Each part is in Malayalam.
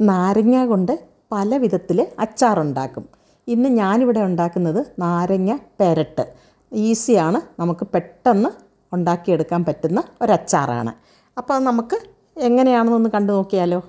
നാരങ്ങ കൊണ്ട് പല വിധത്തിൽ അച്ചാറുണ്ടാക്കും. ഇന്ന് ഞാനിവിടെ ഉണ്ടാക്കുന്നത് നാരങ്ങ പെരട്ട്. ഈസിയാണ്. നമുക്ക് പെട്ടെന്ന് ഉണ്ടാക്കിയെടുക്കാൻ പറ്റുന്ന ഒരച്ചാറാണ്. അപ്പോൾ നമുക്ക് എങ്ങനെയാണെന്നൊന്ന് കണ്ടു നോക്കിയാലോ?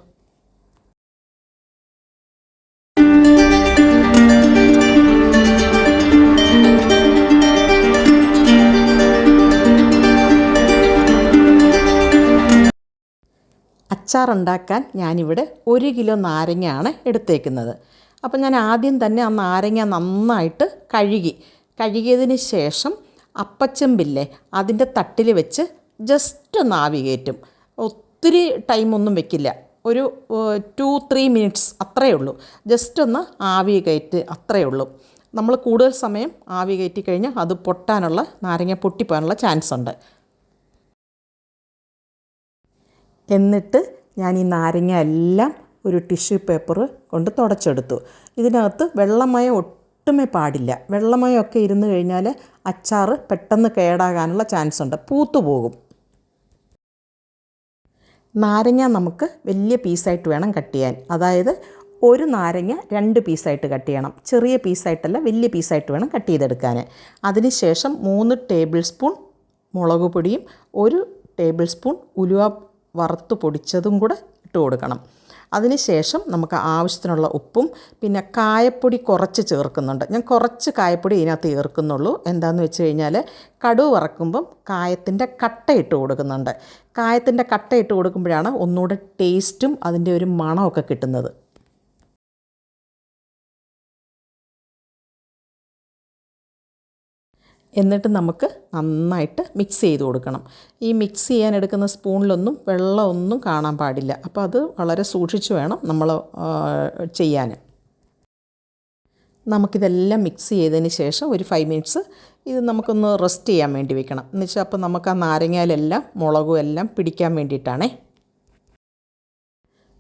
അച്ചാറുണ്ടാക്കാൻ ഞാനിവിടെ ഒരു കിലോ നാരങ്ങയാണ് എടുത്തേക്കുന്നത്. അപ്പോൾ ഞാൻ ആദ്യം തന്നെ ആ നാരങ്ങ നന്നായിട്ട് കഴുകി. കഴുകിയതിന് ശേഷം അപ്പച്ചെമ്പില്ലേ അതിന്റെ തട്ടിൽ വെച്ച് ജസ്റ്റ് കയറ്റും. ഒത്തിരി ടൈമൊന്നും വെക്കില്ല. ഒരു ടു ത്രീ മിനിറ്റ്സ് അത്രയേ ഉള്ളൂ. ജസ്റ്റ് ഒന്ന് ആവി കയറ്റ് അത്രയേ ഉള്ളൂ. നമ്മൾ കൂടുതൽ സമയം ആവി കയറ്റി കഴിഞ്ഞാൽ അത് പൊട്ടാനുള്ള നാരങ്ങ പൊട്ടിപ്പോകാനുള്ള ചാൻസ് ഉണ്ട്. എന്നിട്ട് ഞാൻ ഈ നാരങ്ങ എല്ലാം ഒരു ടിഷ്യൂ പേപ്പർ കൊണ്ട് തുടച്ചെടുത്തു. ഇതിനകത്ത് വെള്ളമയം ഒട്ടുമേ പാടില്ല. വെള്ളമയമൊക്കെ ഇരുന്ന് കഴിഞ്ഞാൽ അച്ചാർ പെട്ടെന്ന് കേടാകാനുള്ള ചാൻസ് ഉണ്ട്. പൂത്തു പോകും. നാരങ്ങ നമുക്ക് വലിയ പീസായിട്ട് വേണം കട്ട് ചെയ്യാൻ. അതായത് ഒരു നാരങ്ങ രണ്ട് പീസായിട്ട് കട്ട് ചെയ്യണം. ചെറിയ പീസായിട്ടല്ല വലിയ പീസായിട്ട് വേണം കട്ട് ചെയ്തെടുക്കാൻ അതിനുശേഷം മൂന്ന് ടേബിൾ സ്പൂൺ മുളക് പൊടിയും ഒരു ടേബിൾ സ്പൂൺ ഉലുവ വറുത്ത് പൊടിച്ചതും കൂടെ ഇട്ട് കൊടുക്കണം. അതിനുശേഷം നമുക്ക് ആവശ്യത്തിനുള്ള ഉപ്പും പിന്നെ കായപ്പൊടി കുറച്ച് ചേർക്കുന്നുണ്ട്. ഞാൻ കുറച്ച് കായപ്പൊടി ഇതിനകത്ത് ചേർക്കുന്നുള്ളൂ. എന്താണെന്ന് വെച്ച് കഴിഞ്ഞാൽ കടുവ് വറക്കുമ്പം കായത്തിന്റെ കട്ട ഇട്ട് കൊടുക്കുന്നുണ്ട്. കായത്തിന്റെ കട്ട ഇട്ട് കൊടുക്കുമ്പോഴാണ് ഒന്നുകൂടെ ടേസ്റ്റും അതിന്റെ ഒരു മണമൊക്കെ കിട്ടുന്നത്. എന്നിട്ട് നമുക്ക് നന്നായിട്ട് മിക്സ് ചെയ്ത് കൊടുക്കണം. ഈ മിക്സ് ചെയ്യാൻ എടുക്കുന്ന സ്പൂണിലൊന്നും വെള്ളമൊന്നും കാണാൻ പാടില്ല. അപ്പോൾ അത് വളരെ സൂക്ഷിച്ച് വേണം നമ്മൾ ചെയ്യാൻ നമുക്കിതെല്ലാം മിക്സ് ചെയ്തതിന് ശേഷം ഒരു ഫൈവ് മിനിറ്റ്സ് ഇത് നമുക്കൊന്ന് റെസ്റ്റ് ചെയ്യാൻ വേണ്ടി വെക്കണം. എന്ന് വെച്ചാൽ അപ്പോൾ നമുക്ക് ആ നാരങ്ങയിലെല്ലാം മുളകും എല്ലാം പിടിക്കാൻ വേണ്ടിയിട്ടാണേ.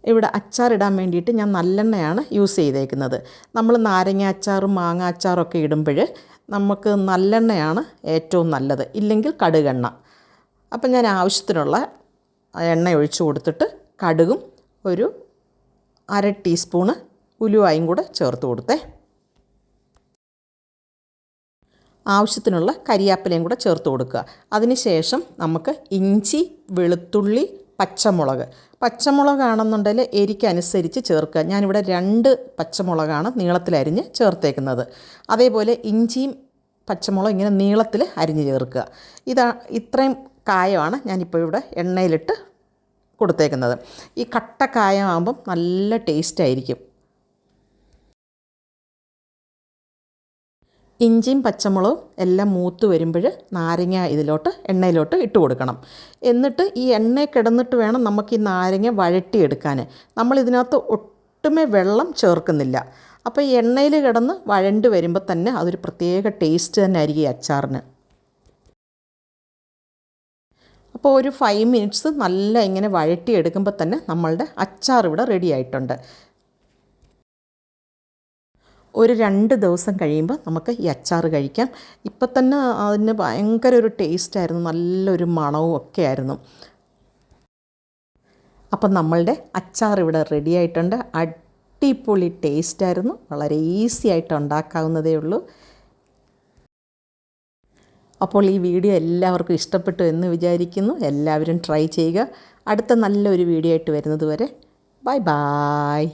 ഇവിടെ അച്ചാറിടാൻ വേണ്ടിയിട്ട് ഞാൻ നല്ലെണ്ണയാണ് യൂസ് ചെയ്തേക്കുന്നത്. നമ്മൾ നാരങ്ങ അച്ചാറും മാങ്ങ അച്ചാറൊക്കെ ഇടുമ്പോൾ നമുക്ക് നല്ലെണ്ണയാണ് ഏറ്റവും നല്ലത്. ഇല്ലെങ്കിൽ കടുകെണ്ണ. അപ്പം ഞാൻ ആവശ്യത്തിനുള്ള എണ്ണ ഒഴിച്ചു കൊടുത്തിട്ട് കടുകും ഒരു അര ടീസ്പൂണ് ഉലുവായും കൂടെ ചേർത്ത് കൊടുത്തേ. ആവശ്യത്തിനുള്ള കരിയാപ്പിലയും കൂടെ ചേർത്ത് കൊടുക്കുക. അതിനുശേഷം നമുക്ക് ഇഞ്ചി വെളുത്തുള്ളി പച്ചമുളക് പച്ചമുളകാണെന്നുണ്ടെങ്കിൽ എരിക്കനുസരിച്ച് ചേർക്കുക. ഞാനിവിടെ രണ്ട് പച്ചമുളകാണ് നീളത്തിൽ നീളത്തിലരിഞ്ഞ് ചേർത്തേക്കുന്നത്. അതേപോലെ ഇഞ്ചിയും പച്ചമുളക് ഇങ്ങനെ നീളത്തിൽ അരിഞ്ഞ് ചേർക്കുക. ഇതാ ഇത്രയും കായമാണ് ഞാനിപ്പോൾ ഇവിടെ എണ്ണയിലിട്ട് കൊടുത്തേക്കുന്നത്. ഈ കട്ട കായമാകുമ്പം നല്ല ടേസ്റ്റ് ആയിരിക്കും. ഇഞ്ചിയും പച്ചമുളകും എല്ലാം മൂത്ത് വരുമ്പോൾ നാരങ്ങ ഇതിലോട്ട് എണ്ണയിലോട്ട് ഇട്ട് കൊടുക്കണം. എന്നിട്ട് ഈ എണ്ണ കിടന്നിട്ട് വേണം നമുക്ക് ഈ നാരങ്ങ വഴട്ടിയെടുക്കാൻ നമ്മൾ ഇതിനകത്ത് ഒട്ടുമേ വെള്ളം ചേർക്കുന്നില്ല. അപ്പോൾ ഈ എണ്ണയിൽ കിടന്ന് വഴണ്ട് വരുമ്പോൾ തന്നെ അതൊരു പ്രത്യേക ടേസ്റ്റ് തന്നെ ആയിരിക്കും ഈ അച്ചാറിന്. അപ്പോൾ ഒരു ഫൈവ് മിനിറ്റ്സ് നല്ല ഇങ്ങനെ വഴട്ടിയെടുക്കുമ്പോൾ തന്നെ നമ്മളുടെ അച്ചാർ ഇവിടെ റെഡി ആയിട്ടുണ്ട്. ഒരു രണ്ട് ദിവസം കഴിയുമ്പോൾ നമുക്ക് ഈ അച്ചാർ കഴിക്കാം. ഇപ്പം തന്നെ അതിന് ഭയങ്കര ഒരു ടേസ്റ്റായിരുന്നു നല്ലൊരു മണവും ഒക്കെ ആയിരുന്നു. അപ്പം നമ്മളുടെ അച്ചാർ ഇവിടെ റെഡി ആയിട്ടുണ്ട്. അടിപൊളി ടേസ്റ്റായിരുന്നു വളരെ ഈസി ആയിട്ട് ഉണ്ടാക്കാവുന്നതേ ഉള്ളൂ. അപ്പോൾ ഈ വീഡിയോ എല്ലാവർക്കും ഇഷ്ടപ്പെട്ടു എന്ന് വിചാരിക്കുന്നു. എല്ലാവരും ട്രൈ ചെയ്യുക. അടുത്ത നല്ലൊരു വീഡിയോ ആയിട്ട് വരുന്നത് വരെ. Bye bye